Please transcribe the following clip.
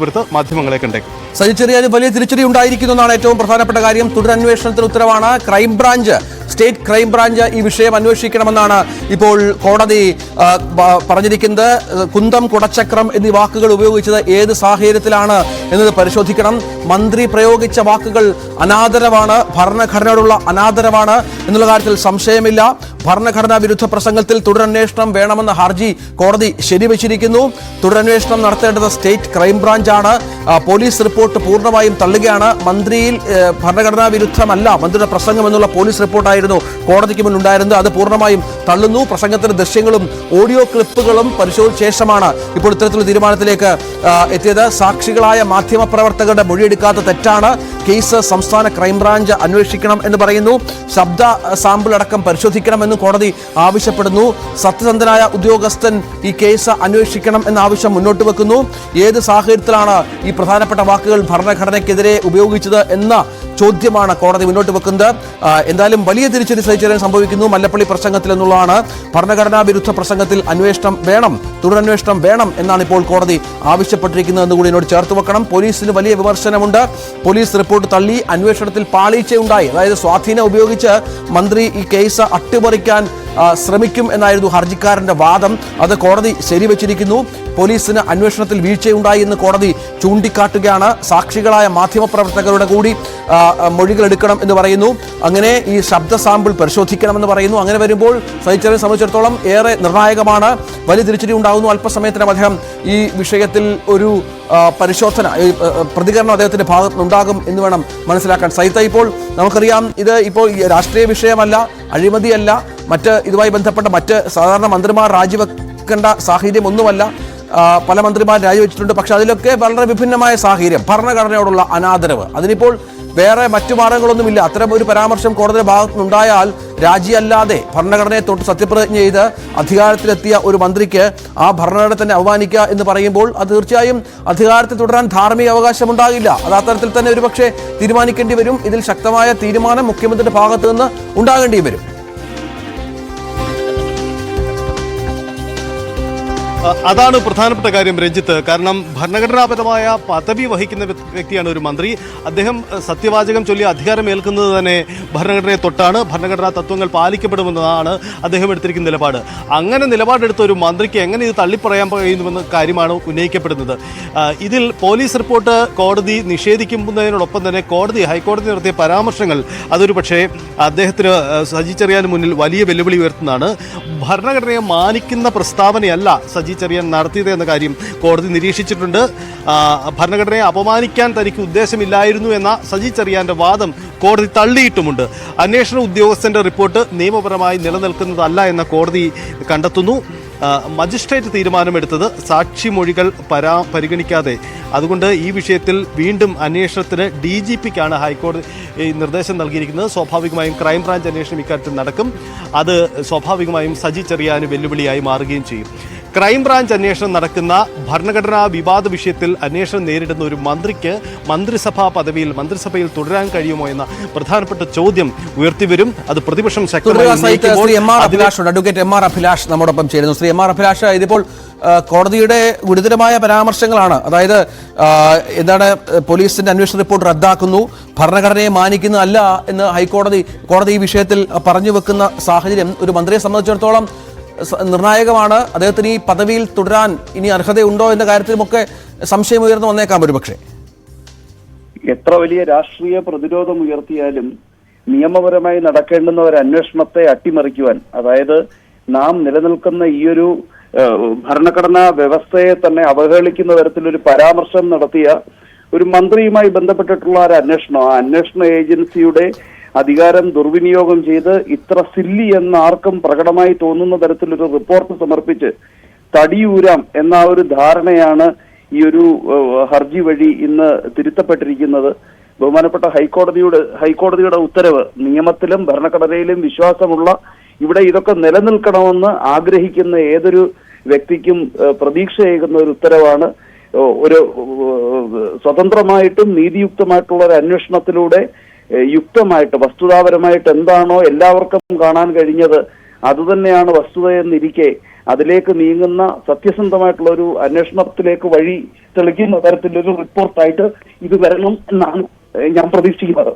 പുറത്ത് മാധ്യമങ്ങളെ കണ്ടേക്കും സജി ചെറിയാൻ വലിയ തിരിച്ചടി ഉണ്ടായിരിക്കുന്നു എന്നാണ് ഏറ്റവും പ്രധാനപ്പെട്ട കാര്യം. തുടരന്വേഷണത്തിന് ഉത്തരവാണ് ക്രൈംബ്രാഞ്ച്. സ്റ്റേറ്റ് ക്രൈംബ്രാഞ്ച് ഈ വിഷയം അന്വേഷിക്കണമെന്നാണ് ഇപ്പോൾ കോടതി പറഞ്ഞിരിക്കുന്നത്. കുന്തം കുടച്ചക്രം എന്നീ വാക്കുകൾ ഉപയോഗിച്ചത് ഏത് സാഹചര്യത്തിലാണ് എന്നത് പരിശോധിക്കണം. മന്ത്രി പ്രയോഗിച്ച വാക്കുകൾ അനാദരവാണ് ഭരണഘടനയോടുള്ള അനാദരവാണ് എന്നുള്ള കാര്യത്തിൽ സംശയമില്ല. ഭരണഘടനാ വിരുദ്ധ പ്രസംഗത്തിൽ തുടരന്വേഷണം വേണമെന്ന ഹർജി കോടതി ശരിവച്ചിരിക്കുന്നു. തുടരന്വേഷണം നടത്തേണ്ടത് സ്റ്റേറ്റ് ക്രൈംബ്രാഞ്ചാണ്. പോലീസ് റിപ്പോർട്ട് പൂർണമായും തള്ളുകയാണ്. മന്ത്രിയിൽ ഭരണഘടനാ വിരുദ്ധമല്ല മന്ത്രിയുടെ പ്രസംഗം എന്നുള്ള പോലീസ് റിപ്പോർട്ടായിരുന്നു കോടതിക്ക് മുന്നിൽ ഉണ്ടായിരുന്നത് അത് പൂർണമായും തള്ളുന്നു. പ്രസംഗത്തിന്റെ ദൃശ്യങ്ങളും ഓഡിയോ ക്ലിപ്പുകളും പരിശോധിച്ച ശേഷമാണ് ഇപ്പോൾ ഇത്തരത്തിലുള്ള തീരുമാനത്തിലേക്ക് എത്തിയത്. സാക്ഷികളായ മാധ്യമപ്രവർത്തകരുടെ മൊഴിയെടുക്കാത്ത തെറ്റാണ്. കേസ് സംസ്ഥാന ക്രൈംബ്രാഞ്ച് അന്വേഷിക്കണം എന്ന് പറയുന്നു. ശബ്ദ സാമ്പിൾ അടക്കം പരിശോധിക്കണമെന്ന് കോടതി ആവശ്യപ്പെടുന്നു. സത്യസന്ധനായ ഉദ്യോഗസ്ഥൻ ഈ കേസ് അന്വേഷിക്കണം എന്ന ആവശ്യം മുന്നോട്ട് വെക്കുന്നു. ഏത് സാഹചര്യത്തിലാണ് ഈ പ്രധാനപ്പെട്ട വാക്കുകൾ ഭരണഘടനയ്ക്കെതിരെ ഉപയോഗിച്ചത് എന്ന ചോദ്യമാണ് കോടതി മുന്നോട്ട് വെക്കുന്നത്. എന്തായാലും വലിയ തിരിച്ചടി സഹിച്ചറിയാൻ സംഭവിക്കുന്നു. മല്ലപ്പള്ളി പ്രസംഗത്തിൽ എന്നുള്ളതാണ്. ഭരണഘടനാ വിരുദ്ധ പ്രസംഗത്തിൽ അന്വേഷണം വേണം തുടരന്വേഷണം വേണം എന്നാണ് ഇപ്പോൾ കോടതി ആവശ്യപ്പെട്ടിരിക്കുന്നത് എന്ന് കൂടി എന്നോട് ചേർത്ത് വെക്കണം. പോലീസിന് വലിയ വിമർശനമുണ്ട്. പോലീസ് റിപ്പോർട്ട് തള്ളി അന്വേഷണത്തിൽ പാളീച്ചയുണ്ടായി. അതായത് സ്വാധീനം ഉപയോഗിച്ച് മന്ത്രി ഈ കേസ് അട്ടിമറിക്കാൻ ആ, ശ്രമിക്കും എന്നായിരുന്നു ഹർജിക്കാരന്റെ വാദം. അത് കോടതി ശരിവച്ചിരിക്കുന്നു. പോലീസിന് അന്വേഷണത്തിൽ വീഴ്ചയുണ്ടായി എന്ന് കോടതി ചൂണ്ടിക്കാട്ടുകയാണ്. സാക്ഷികളായ മാധ്യമപ്രവർത്തകരുടെ കൂടി മൊഴികൾ എടുക്കണം എന്ന് പറയുന്നു. അങ്ങനെ ഈ ശബ്ദ സാമ്പിൾ പരിശോധിക്കണമെന്ന് പറയുന്നു. അങ്ങനെ വരുമ്പോൾ സഹിച്ചറിനെ സംബന്ധിച്ചിടത്തോളം ഏറെ നിർണായകമാണ്. വലിയ തിരിച്ചടി ഉണ്ടാകുന്നു അല്പസമയത്തിനും അദ്ദേഹം ഈ വിഷയത്തിൽ ഒരു പരിശോധന പ്രതികരണം അദ്ദേഹത്തിന്റെ ഭാഗത്ത് നിന്നുണ്ടാകും എന്ന് വേണം മനസ്സിലാക്കാൻ. സഹിത ഇപ്പോൾ നമുക്കറിയാം ഇത് ഇപ്പോൾ രാഷ്ട്രീയ വിഷയമല്ല അഴിമതിയല്ല. മറ്റ് ഇതുമായി ബന്ധപ്പെട്ട മറ്റ് സാധാരണ മന്ത്രിമാർ രാജിവെക്കേണ്ട സാഹചര്യം ഒന്നുമല്ല. പല മന്ത്രിമാർ രാജിവെച്ചിട്ടുണ്ട്. പക്ഷെ അതിലൊക്കെ വളരെ വിഭിന്നമായ സാഹചര്യം ഭരണഘടനയോടുള്ള അനാദരവ്. അതിനിപ്പോൾ വേറെ മറ്റു മാർഗങ്ങളൊന്നുമില്ല. അത്തരം ഒരു പരാമർശം കോടതിയുടെ ഭാഗത്തു നിന്നുണ്ടായാൽ രാജിയല്ലാതെ ഭരണഘടനയെ തൊട്ട് സത്യപ്രതിജ്ഞ ചെയ്ത് അധികാരത്തിലെത്തിയ ഒരു മന്ത്രിക്ക് ആ ഭരണഘടന തന്നെ അവമാനിക്കുക എന്ന് പറയുമ്പോൾ അത് തീർച്ചയായും അധികാരത്തിൽ തുടരാൻ ധാർമ്മിക അവകാശം ഉണ്ടാകില്ല അത് അത്തരത്തിൽ തന്നെ ഒരുപക്ഷെ തീരുമാനിക്കേണ്ടി വരും. ഇതിൽ ശക്തമായ തീരുമാനം മുഖ്യമന്ത്രിയുടെ ഭാഗത്തു നിന്ന് ഉണ്ടാകേണ്ടി വരും. അതാണ് പ്രധാനപ്പെട്ട കാര്യം രഞ്ജിത്ത്. കാരണം ഭരണഘടനാപരമായ പദവി വഹിക്കുന്ന വ്യക്തിയാണ് ഒരു മന്ത്രി. അദ്ദേഹം സത്യവാചകം ചൊല്ലി അധികാരം ഏൽക്കുന്നത് തന്നെ ഭരണഘടനയെ തൊട്ടാണ്. ഭരണഘടനാ തത്വങ്ങൾ പാലിക്കപ്പെടുമെന്നതാണ് അദ്ദേഹം എടുത്തിരിക്കുന്ന നിലപാട്. അങ്ങനെ നിലപാടെടുത്ത ഒരു മന്ത്രിക്ക് എങ്ങനെ ഇത് തള്ളിപ്പറയാൻ കഴിയുന്നുവെന്ന കാര്യമാണ് ഉന്നയിക്കപ്പെടുന്നത്. ഇതിൽ പോലീസ് റിപ്പോർട്ട് കോടതി നിഷേധിക്കുന്നതിനോടൊപ്പം തന്നെ കോടതി ഹൈക്കോടതി നടത്തിയ പരാമർശങ്ങൾ അതൊരു പക്ഷേ അദ്ദേഹത്തിന് സജിച്ചറിയാൻ മുന്നിൽ വലിയ വെല്ലുവിളി ഉയർത്തുന്നതാണ്. ഭരണഘടനയെ മാനിക്കുന്ന പ്രസ്താവനയല്ല സജി ചെറിയാൻ നടത്തിയത് എന്ന കാര്യം കോടതി നിരീക്ഷിച്ചിട്ടുണ്ട്. ഭരണഘടനയെ അപമാനിക്കാൻ തനിക്ക് ഉദ്ദേശമില്ലായിരുന്നു എന്ന സജി വാദം കോടതി തള്ളിയിട്ടുമുണ്ട്. അന്വേഷണ ഉദ്യോഗസ്ഥന്റെ റിപ്പോർട്ട് നിയമപരമായി നിലനിൽക്കുന്നതല്ല എന്ന കോടതി കണ്ടെത്തുന്നു. മജിസ്ട്രേറ്റ് തീരുമാനമെടുത്തത് സാക്ഷിമൊഴികൾ പരാ പരിഗണിക്കാതെ. അതുകൊണ്ട് ഈ വിഷയത്തിൽ വീണ്ടും അന്വേഷണത്തിന് ഡി ജി പിക്കാണ് ഹൈക്കോടതി നിർദ്ദേശം നൽകിയിരിക്കുന്നത്. സ്വാഭാവികമായും ക്രൈംബ്രാഞ്ച് അന്വേഷണം ഇക്കാര്യത്തിൽ നടക്കും. അത് സ്വാഭാവികമായും സജി വെല്ലുവിളിയായി മാറുകയും ചെയ്യും. ക്രൈംബ്രാഞ്ച് അന്വേഷണം നടക്കുന്ന ഭരണഘടനാ വിവാദ വിഷയത്തിൽ അന്വേഷണം നേരിടുന്ന ഒരു മന്ത്രിക്ക് മന്ത്രിസഭാ പദവിയിൽ മന്ത്രിസഭയിൽ തുടരാൻ കഴിയുമോ എന്ന പ്രധാനപ്പെട്ട ചോദ്യം ഉയർത്തിവരും. അത് പ്രതിപക്ഷം ശക്തമായി അഡ്വക്കേറ്റ് എം ആർ അഭിലാഷ് നമ്മോടൊപ്പം ചേരുന്നു. ശ്രീ എം ആർ അഭിലാഷ് ഇതിപ്പോൾ കോടതിയുടെ ഗുരുതരമായ പരാമർശങ്ങളാണ്. അതായത് എന്താണ് പോലീസിന്റെ അന്വേഷണ റിപ്പോർട്ട് റദ്ദാക്കുന്നു. ഭരണഘടനയെ മാനിക്കുന്നതല്ല എന്ന് ഹൈക്കോടതി കോടതി ഈ വിഷയത്തിൽ പറഞ്ഞു വെക്കുന്ന സാഹചര്യം ഒരു മന്ത്രിയെ സംബന്ധിച്ചിടത്തോളം നിർണായകമാണ്. അദ്ദേഹത്തിന് ഈ പദവിയിൽ തുടരാൻ ഇനി അർഹതയുണ്ടോ എന്ന കാര്യത്തിലുമൊക്കെ സംശയം ഉയർന്നു വന്നേക്കാം ഒരുപക്ഷെ. എത്ര വലിയ രാഷ്ട്രീയ പ്രതിരോധം ഉയർത്തിയാലും നിയമപരമായി നടക്കേണ്ടുന്ന ഒരു അന്വേഷണത്തെ അട്ടിമറിക്കുവാൻ അതായത് നാം നിലനിൽക്കുന്ന ഈ ഒരു ഭരണഘടനാ വ്യവസ്ഥയെ തന്നെ അവഹേളിക്കുന്ന തരത്തിലൊരു പരാമർശം നടത്തിയ ഒരു മന്ത്രിയുമായി ബന്ധപ്പെട്ടിട്ടുള്ള ഒരു അന്വേഷണം. ആ അന്വേഷണ ഏജൻസിയുടെ അധികാരം ദുർവിനിയോഗം ചെയ്ത് ഇത്ര സില്ലി എന്ന് ആർക്കും പ്രകടമായി തോന്നുന്ന തരത്തിലൊരു റിപ്പോർട്ട് സമർപ്പിച്ച് തടിയൂരാം എന്ന ഒരു ധാരണയാണ് ഈ ഒരു ഹർജി വഴി ഇന്ന് തിരുത്തപ്പെട്ടിരിക്കുന്നത്. ബഹുമാനപ്പെട്ട ഹൈക്കോടതിയുടെ ഹൈക്കോടതിയുടെ ഉത്തരവ് നിയമത്തിലും ഭരണഘടനയിലും വിശ്വാസമുള്ള ഇവിടെ ഇതൊക്കെ നിലനിൽക്കണമെന്ന് ആഗ്രഹിക്കുന്ന ഏതൊരു വ്യക്തിക്കും പ്രതീക്ഷയേകുന്ന ഒരു ഉത്തരവാണ്. ഒരു സ്വതന്ത്രമായിട്ടും നീതിയുക്തമായിട്ടുള്ള ഒരു അന്വേഷണത്തിലൂടെ യുക്തമായിട്ട് വസ്തുതാപരമായിട്ട് എന്താണോ എല്ലാവർക്കും കാണാൻ കഴിഞ്ഞത് അതുതന്നെയാണ് വസ്തുതയെന്നിരിക്കെ അതിലേക്ക് നീങ്ങുന്ന സത്യസന്ധമായിട്ടുള്ള ഒരു അന്വേഷണത്തിലേക്ക് വഴി തെളിക്കുന്ന തരത്തിലൊരു റിപ്പോർട്ടായിട്ട് ഇത് വരണം എന്നാണ് ഞാൻ പ്രതീക്ഷിക്കുന്നത്.